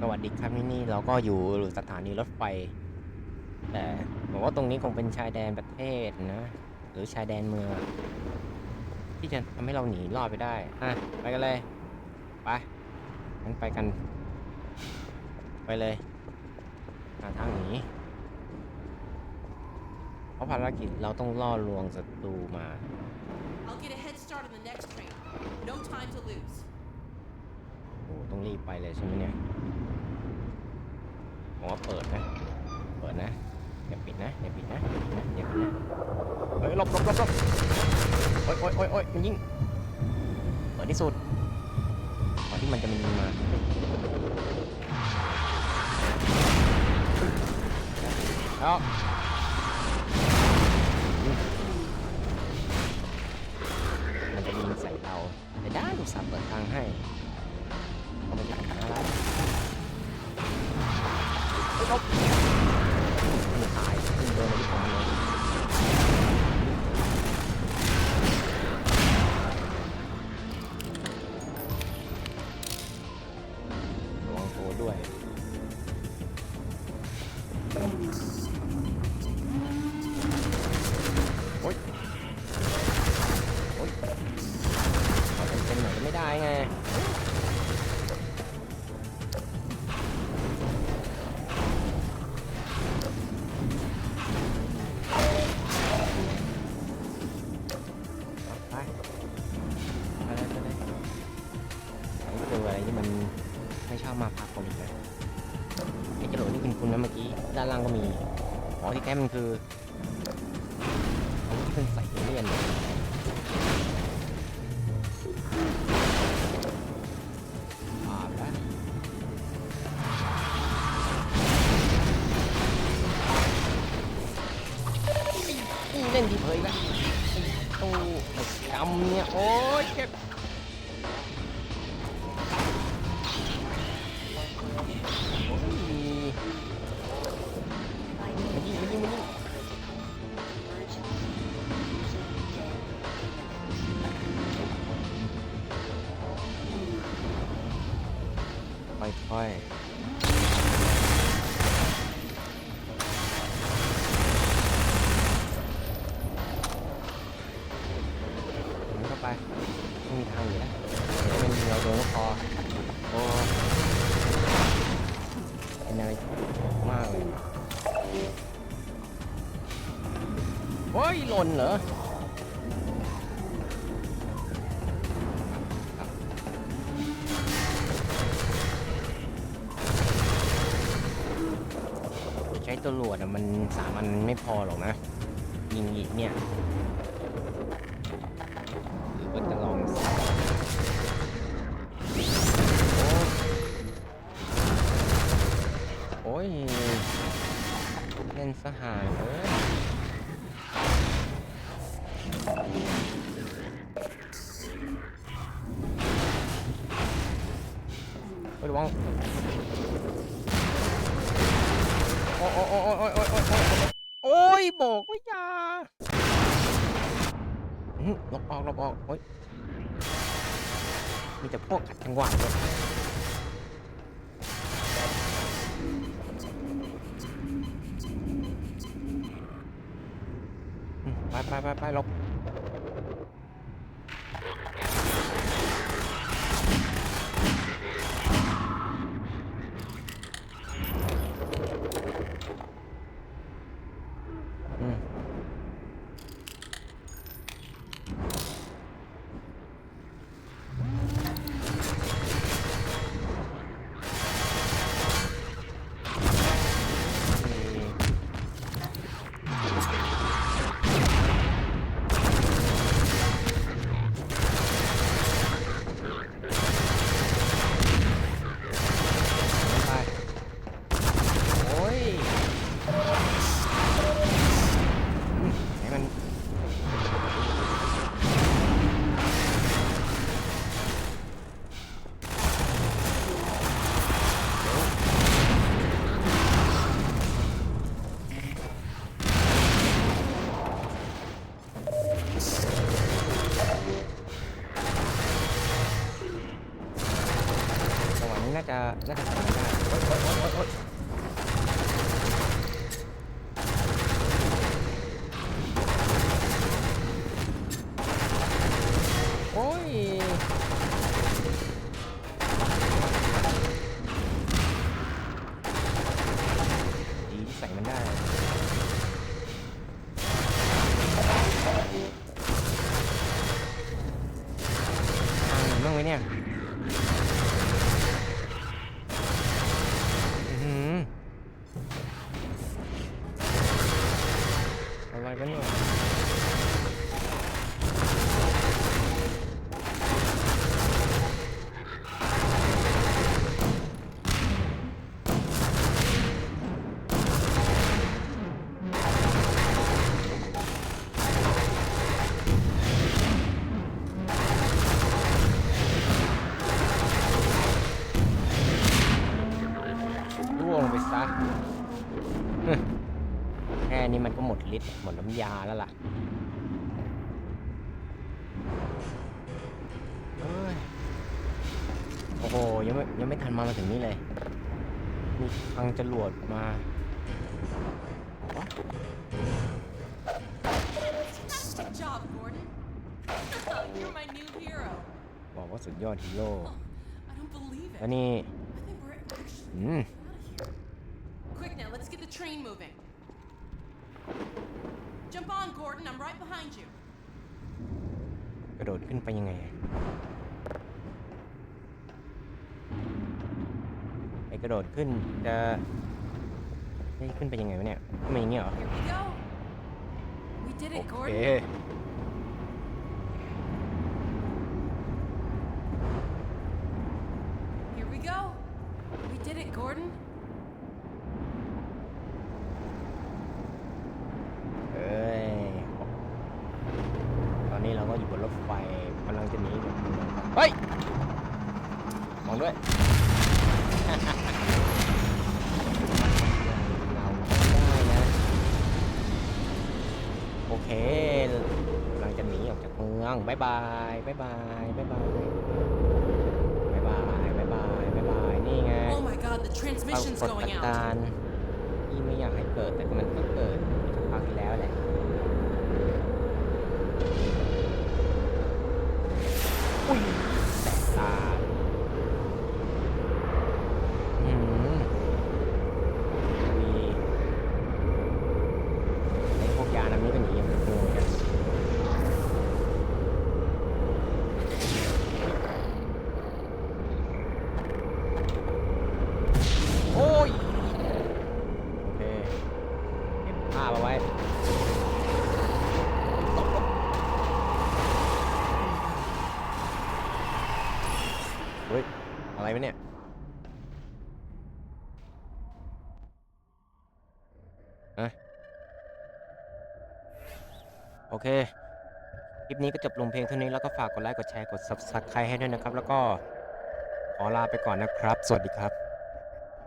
สวัสดีครับนี่นี่เราก็อยู่สถานีรถไฟ แต่ผมว่าตรงนี้คงเป็นชายแดนประเทศนะ หรือชายแดนเมือง ที่จะทำให้เราหนีรอดไปได้อะไปกันเลย ไปงั้นไปกัน ไปเลยหาทางหนีเพราะภารกิจเราต้องล่อลวงศัตรูมา I'll get a head start on the next train. No time to lose. โอ้โหต้องรีบไปเลยใช่ไหมเนี่ย ผมว่าเปิดนะ เปิดนะอย่าปิดนะอย่าปิดนะอย่าปิดนะอย่าปิดนะเฮ้ยหลบหลบหลบหลบโอ๊ยโอ๊ยโอ๊ยโอ๊ยมันยิงเปิดที่สุดก่อนที่มันจะมันยิงมาแล้ว ชอบมาพากลอีกนะไอ้จรวดนี่คุณคุณนะเมื่อกี้ด้านล่างก็มีอ๋อที่แท้มันคือเอาที่เป็นใส่เลี่ยนเนี่ยอ่าไปแล้วเล่นดีเพยละตู้กำเนี่ย โอ้ยเจ็บ ค่อยๆมันเข้าไปไม่มีทางอยู่แล้วเดี๋ยมันยิงเราโดนก็พอโอ้เป็นอะไรมากเลยโอ้ยหล่นเหรอ ตัวหลวดอะมันสามันไม่พอหรอกนะ ยิงอีกเนี่ยหรือว่าจะลองสับโอ้ยเล่นสหายเลยเฮ้ยระวัง อ้โอ้ยโอ้โอ้โอ้โอ้โอ้โอ้ยบอกว่าอย่าลบออกลบออกโอ้ยมีแต่พวกขัดจังหวะเลยไปไปไปไปลบ จะน่าจะ Bunlar beni öldürdü. นี้มันก็หมดฤทธิ์หมดน้ำยาแล้วล่ะเอ้ยโอ้โหยังไม่ยังไม่ทันมามาถึงนี่เลย มีทางจรวดมา Good job, Gordon. You're my new hero. บอกว่าสุดยอดฮีโร่ I don't believe it. แล้วนี่ I think we're actually อืม out of here. Quick now, let's get the train moving. Jump on, Gordon. I'm right behind you. กระโดดขึ้นไปยังไงอะไอกระโดดขึ้นจะเฮ้ยขึ้นไปยังไงวะเนี่ยขึ้นมาอย่างเงี้ยเหรอ Here we go. We did โอ it, เค Gordon. Here we go. We did it, Gordon. เอ้ย ตอนนี้เราก็อยู่บนรถไฟกำลังจะหนีจาก เมืองเฮ้ยมองด้วยเราได้นะ โอเคกำลังจะหนีออกจากเมืองบายบายบายบายบายบายบายบายบายบายบายบายนี่ไง Oh my god, the ปรา transmission's กฏ going out. การณ์ที่ไม่อยากให้เกิดแต่มันก็เกิดสักพักที่แล้วแหละ ฮะโอเค คลิปนี้ก็จบลงเพียงเท่านี้แล้วก็ฝากกดไลค์ กดแชร์ กด Subscribe ให้ด้วยนะครับ แล้วก็ขอลาไปก่อนนะครับ สวัสดีครับ